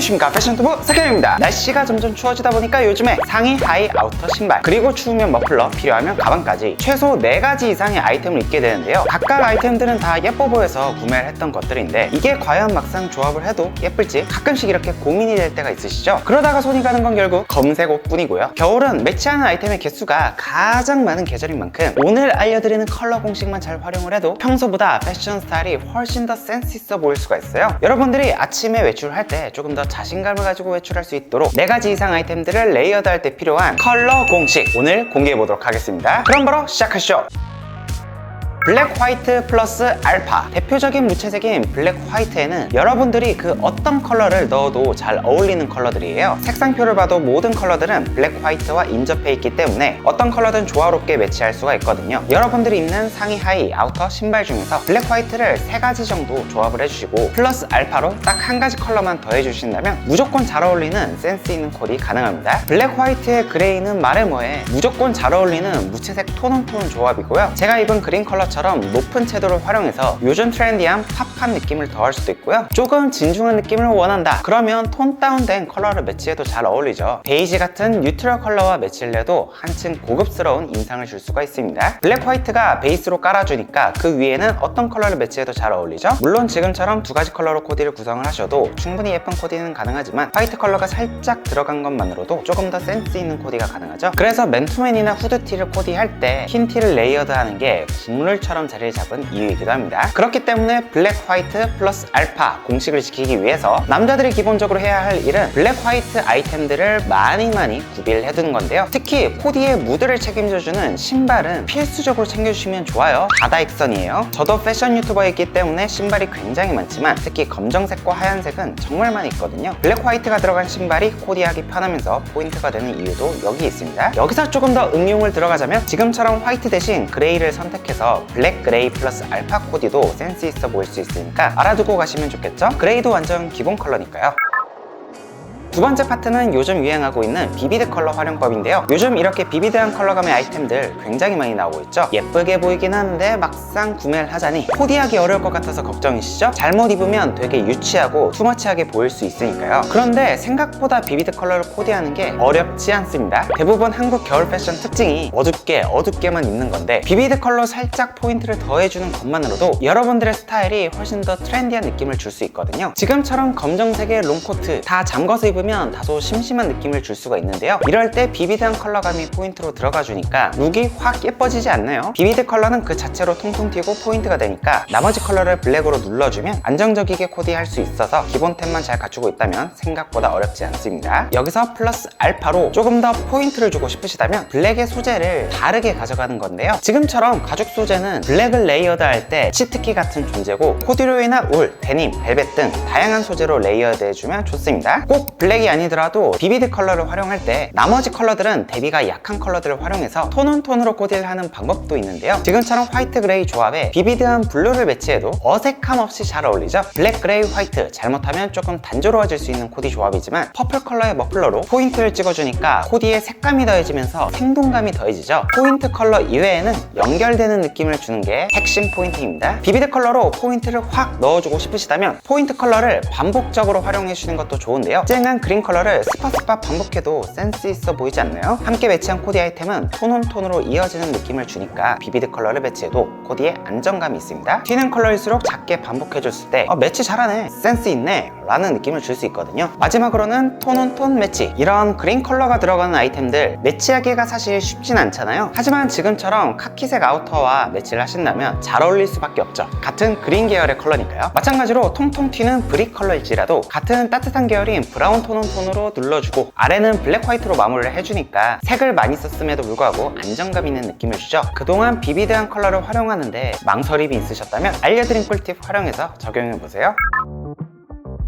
안녕하십니까 패션투브 석현입니다. 날씨가 점점 추워지다 보니까 요즘에 상의, 하의, 아우터, 신발 그리고 추우면 머플러, 필요하면 가방까지 최소 4가지 이상의 아이템을 입게 되는데요. 각각 아이템들은 다 예뻐 보여서 구매를 했던 것들인데 이게 과연 막상 조합을 해도 예쁠지 가끔씩 이렇게 고민이 될 때가 있으시죠? 그러다가 손이 가는 건 결국 검색 옷 뿐이고요. 겨울은 매치하는 아이템의 개수가 가장 많은 계절인 만큼 오늘 알려드리는 컬러 공식만 잘 활용을 해도 평소보다 패션 스타일이 훨씬 더 센스 있어 보일 수가 있어요. 여러분들이 아침에 외출할 때 조금 더 자신감을 가지고 외출할 수 있도록 4가지 이상 아이템들을 레이어드 할 때 필요한 컬러 공식 오늘 공개해 보도록 하겠습니다. 그럼 바로 시작하시죠 블랙 화이트 플러스 알파. 대표적인 무채색인 블랙 화이트에는 여러분들이 그 어떤 컬러를 넣어도 잘 어울리는 컬러들이에요. 색상표를 봐도 모든 컬러들은 블랙 화이트와 인접해 있기 때문에 어떤 컬러든 조화롭게 매치할 수가 있거든요. 여러분들이 입는 상의 하의 아우터 신발 중에서 블랙 화이트를 세 가지 정도 조합을 해주시고 플러스 알파로 딱 한 가지 컬러만 더해 주신다면 무조건 잘 어울리는 센스 있는 코디 가능합니다. 블랙 화이트의 그레이는 말해 뭐해 무조건 잘 어울리는 무채색 톤온톤 조합이고요. 제가 입은 그린 컬러처럼 높은 채도를 활용해서 요즘 트렌디한 팝한 느낌을 더할 수도 있고요. 조금 진중한 느낌을 원한다. 그러면 톤 다운된 컬러를 매치해도 잘 어울리죠. 베이지 같은 뉴트럴 컬러와 매치를 해도 한층 고급스러운 인상을 줄 수가 있습니다. 블랙 화이트가 베이스로 깔아주니까 그 위에는 어떤 컬러를 매치해도 잘 어울리죠? 물론 지금처럼 두 가지 컬러로 코디를 구성을 하셔도 충분히 예쁜 코디는 가능하지만 화이트 컬러가 살짝 들어간 것만으로도 조금 더 센스 있는 코디가 가능하죠? 그래서 맨투맨이나 후드티를 코디할 때 흰 티를 레이어드 하는 게 국 룰처럼 자리를 잡은 이유이기도 합니다. 그렇기 때문에 블랙 화이트 플러스 알파 공식을 지키기 위해서 남자들이 기본적으로 해야 할 일은 블랙 화이트 아이템들을 많이 많이 구비를 해두는 건데요. 특히 코디의 무드를 책임져주는 신발은 필수적으로 챙겨주시면 좋아요. 다다익선이에요. 저도 패션 유튜버이기 때문에 신발이 굉장히 많지만 특히 검정색과 하얀색은 정말 많이 있거든요. 블랙 화이트가 들어간 신발이 코디하기 편하면서 포인트가 되는 이유도 여기 있습니다. 여기서 조금 더 응용을 들어가자면 지금처럼 화이트 대신 그레이를 선택해서 블랙 그레이 플러스 알파 코디도 센스 있어 보일 수 있으니까 알아두고 가시면 좋겠죠? 그레이도 완전 기본 컬러니까요 두 번째 파트는 요즘 유행하고 있는 비비드 컬러 활용법인데요. 요즘 이렇게 비비드한 컬러감의 아이템들 굉장히 많이 나오고 있죠. 예쁘게 보이긴 하는데 막상 구매를 하자니 코디하기 어려울 것 같아서 걱정이시죠? 잘못 입으면 되게 유치하고 투머치하게 보일 수 있으니까요. 그런데 생각보다 비비드 컬러를 코디하는 게 어렵지 않습니다. 대부분 한국 겨울 패션 특징이 어둡게 어둡게만 입는 건데 비비드 컬러 살짝 포인트를 더해주는 것만으로도 여러분들의 스타일이 훨씬 더 트렌디한 느낌을 줄 수 있거든요. 지금처럼 검정색의 롱코트 다 잠궈서 입으면 입으면 다소 심심한 느낌을 줄 수가 있는데요. 이럴 때 비비드한 컬러감이 포인트로 들어가 주니까 룩이 확 예뻐지지 않나요? 비비드 컬러는 그 자체로 통통 튀고 포인트가 되니까 나머지 컬러를 블랙으로 눌러주면 안정적이게 코디할 수 있어서 기본템만 잘 갖추고 있다면 생각보다 어렵지 않습니다. 여기서 플러스 알파로 조금 더 포인트를 주고 싶으시다면 블랙의 소재를 다르게 가져가는 건데요. 지금처럼 가죽 소재는 블랙을 레이어드 할 때 치트키 같은 존재고 코듀로이나 울, 데님, 벨벳 등 다양한 소재로 레이어드 해주면 좋습니다. 꼭 블랙 이 아니더라도 비비드 컬러를 활용할 때 나머지 컬러들은 대비가 약한 컬러들을 활용해서 톤 온 톤으로 코디를 하는 방법도 있는데요. 지금처럼 화이트 그레이 조합에 비비드한 블루를 매치해도 어색함 없이 잘 어울리죠. 블랙 그레이 화이트 잘못하면 조금 단조로워질 수 있는 코디 조합이지만 퍼플 컬러의 머플러로 포인트를 찍어주니까 코디에 색감이 더해지면서 생동감이 더해지죠. 포인트 컬러 이외에는 연결되는 느낌을 주는 게 핵심 포인트입니다. 비비드 컬러로 포인트를 확 넣어주고 싶으시다면 포인트 컬러를 반복적으로 활용해 주시는 것도 좋은데요. 쨍한 그린 컬러를 스파스파 반복해도 센스 있어 보이지 않나요? 함께 매치한 코디 아이템은 톤온톤으로 이어지는 느낌을 주니까 비비드 컬러를 매치해도 코디에 안정감이 있습니다. 튀는 컬러일수록 작게 반복해줬을 때 어, 매치 잘하네. 센스 있네 라는 느낌을 줄 수 있거든요. 마지막으로는 톤온 톤 매치. 이런 그린 컬러가 들어가는 아이템들 매치하기가 사실 쉽진 않잖아요. 하지만 지금처럼 카키색 아우터와 매치를 하신다면 잘 어울릴 수밖에 없죠. 같은 그린 계열의 컬러니까요. 마찬가지로 통통 튀는 브릭 컬러일지라도 같은 따뜻한 계열인 브라운 톤온 톤으로 눌러주고 아래는 블랙 화이트로 마무리를 해주니까 색을 많이 썼음에도 불구하고 안정감 있는 느낌을 주죠. 그동안 비비드한 컬러를 활용하는데 망설임이 있으셨다면 알려드린 꿀팁 활용해서 적용해보세요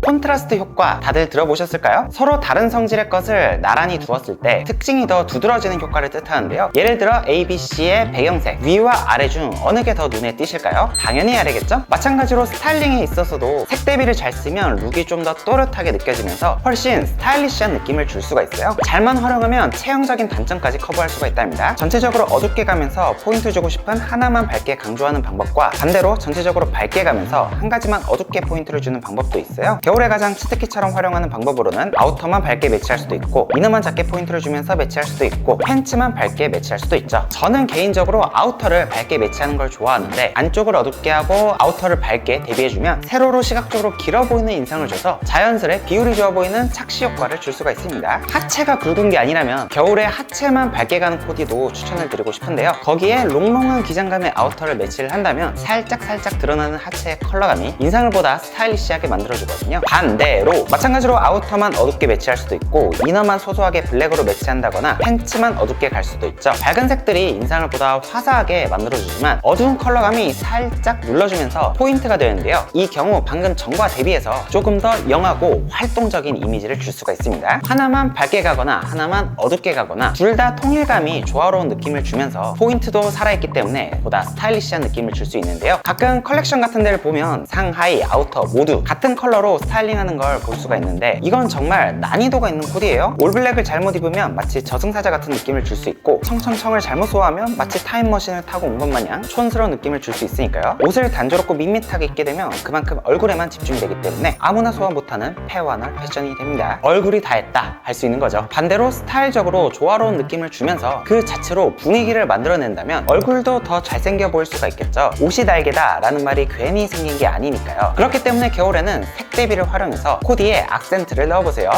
콘트라스트 효과 다들 들어보셨을까요? 서로 다른 성질의 것을 나란히 두었을 때 특징이 더 두드러지는 효과를 뜻하는데요 예를 들어 ABC의 배경색 위와 아래 중 어느 게 더 눈에 띄실까요? 당연히 아래겠죠? 마찬가지로 스타일링에 있어서도 색 대비를 잘 쓰면 룩이 좀 더 또렷하게 느껴지면서 훨씬 스타일리시한 느낌을 줄 수가 있어요 잘만 활용하면 체형적인 단점까지 커버할 수가 있답니다 전체적으로 어둡게 가면서 포인트 주고 싶은 하나만 밝게 강조하는 방법과 반대로 전체적으로 밝게 가면서 한 가지만 어둡게 포인트를 주는 방법도 있어요 겨울에 가장 치트키처럼 활용하는 방법으로는 아우터만 밝게 매치할 수도 있고 이너만 작게 포인트를 주면서 매치할 수도 있고 팬츠만 밝게 매치할 수도 있죠. 저는 개인적으로 아우터를 밝게 매치하는 걸 좋아하는데 안쪽을 어둡게 하고 아우터를 밝게 대비해주면 세로로 시각적으로 길어 보이는 인상을 줘서 자연스레 비율이 좋아 보이는 착시 효과를 줄 수가 있습니다. 하체가 굵은 게 아니라면 겨울에 하체만 밝게 가는 코디도 추천을 드리고 싶은데요. 거기에 롱롱한 기장감의 아우터를 매치를 한다면 살짝 살짝 드러나는 하체의 컬러감이 인상을 보다 스타일리시하게 만들어주거든요 반대로 마찬가지로 아우터만 어둡게 매치할 수도 있고 이너만 소소하게 블랙으로 매치한다거나 팬츠만 어둡게 갈 수도 있죠. 밝은 색들이 인상을 보다 화사하게 만들어주지만 어두운 컬러감이 살짝 눌러주면서 포인트가 되는데요. 이 경우 방금 전과 대비해서 조금 더 영하고 활동적인 이미지를 줄 수가 있습니다. 하나만 밝게 가거나 하나만 어둡게 가거나 둘 다 통일감이 조화로운 느낌을 주면서 포인트도 살아있기 때문에 보다 스타일리시한 느낌을 줄 수 있는데요. 가끔 컬렉션 같은 데를 보면 상하이, 아우터 모두 같은 컬러로 스타일링하는 걸 볼 수가 있는데 이건 정말 난이도가 있는 코디예요. 올블랙을 잘못 입으면 마치 저승사자 같은 느낌을 줄 수 있고 청청청을 잘못 소화하면 마치 타임머신을 타고 온 것 마냥 촌스러운 느낌을 줄 수 있으니까요. 옷을 단조롭고 밋밋하게 입게 되면 그만큼 얼굴에만 집중이 되기 때문에 아무나 소화 못하는 패완화 패션이 됩니다. 얼굴이 다 했다 할 수 있는 거죠. 반대로 스타일적으로 조화로운 느낌을 주면서 그 자체로 분위기를 만들어낸다면 얼굴도 더 잘생겨 보일 수가 있겠죠. 옷이 달개다 라는 말이 괜히 생긴 게 아니니까요. 그렇기 때문에 겨울에는 색 대비를 활용해서 코디에 악센트를 넣어보세요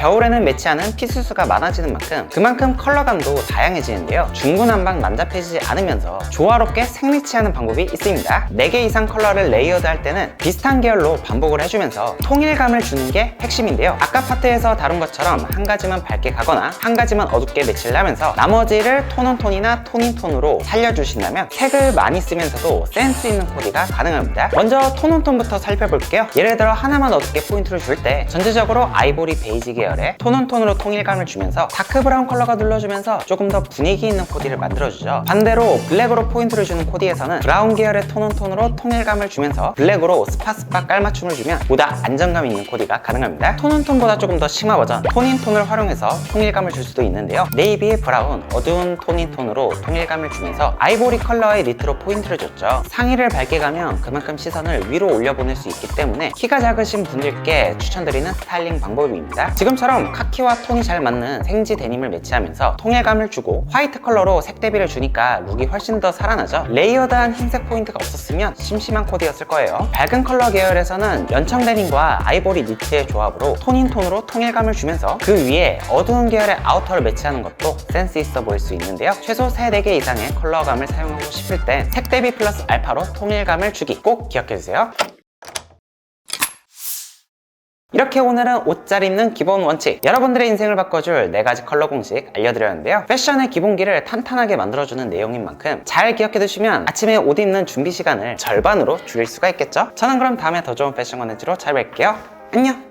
겨울에는 매치하는 피스수가 많아지는 만큼 그만큼 컬러감도 다양해지는데요. 중구난방 난잡해지지 않으면서 조화롭게 생매치하는 방법이 있습니다. 4개 이상 컬러를 레이어드 할 때는 비슷한 계열로 반복을 해주면서 통일감을 주는 게 핵심인데요. 아까 파트에서 다룬 것처럼 한 가지만 밝게 가거나 한 가지만 어둡게 매치를 하면서 나머지를 톤온톤이나 톤인톤으로 살려주신다면 색을 많이 쓰면서도 센스 있는 코디가 가능합니다. 먼저 톤온톤부터 살펴볼게요. 예를 들어 하나만 어둡게 포인트를 줄 때 전체적으로 아이보리 베이지 계열 의 톤 온 톤으로 통일감을 주면서 다크 브라운 컬러가 눌러주면서 조금 더 분위기 있는 코디를 만들어주죠. 반대로 블랙으로 포인트를 주는 코디에서는 브라운 계열의 톤 온 톤으로 통일감을 주면서 블랙으로 스파스파 깔맞춤을 주면 보다 안정감 있는 코디가 가능합니다. 톤 온 톤보다 조금 더 심화 버전 톤인 톤을 활용해서 통일감을 줄 수도 있는데요. 네이비 브라운 어두운 톤인 톤으로 통일감을 주면서 아이보리 컬러의 니트로 포인트를 줬죠. 상의를 밝게 가면 그만큼 시선을 위로 올려보낼 수 있기 때문에 키가 작으신 분들께 추천드리는 스타일링 방법입니다. 지금 처럼 카키와 톤이 잘 맞는 생지 데님을 매치하면서 통일감을 주고 화이트 컬러로 색 대비를 주니까 룩이 훨씬 더 살아나죠. 레이어드한 흰색 포인트가 없었으면 심심한 코디였을 거예요. 밝은 컬러 계열에서는 연청 데님과 아이보리 니트의 조합으로 톤인 톤으로 통일감을 주면서 그 위에 어두운 계열의 아우터를 매치하는 것도 센스 있어 보일 수 있는데요. 최소 3, 4개 이상의 컬러감을 사용하고 싶을 땐 색 대비 플러스 알파로 통일감을 주기 꼭 기억해주세요 이렇게 오늘은 옷 잘 입는 기본 원칙 여러분들의 인생을 바꿔줄 4가지 컬러 공식 알려드렸는데요. 패션의 기본기를 탄탄하게 만들어주는 내용인 만큼 잘 기억해두시면 아침에 옷 입는 준비 시간을 절반으로 줄일 수가 있겠죠? 저는 그럼 다음에 더 좋은 패션 컨텐츠로 찾아뵐게요. 안녕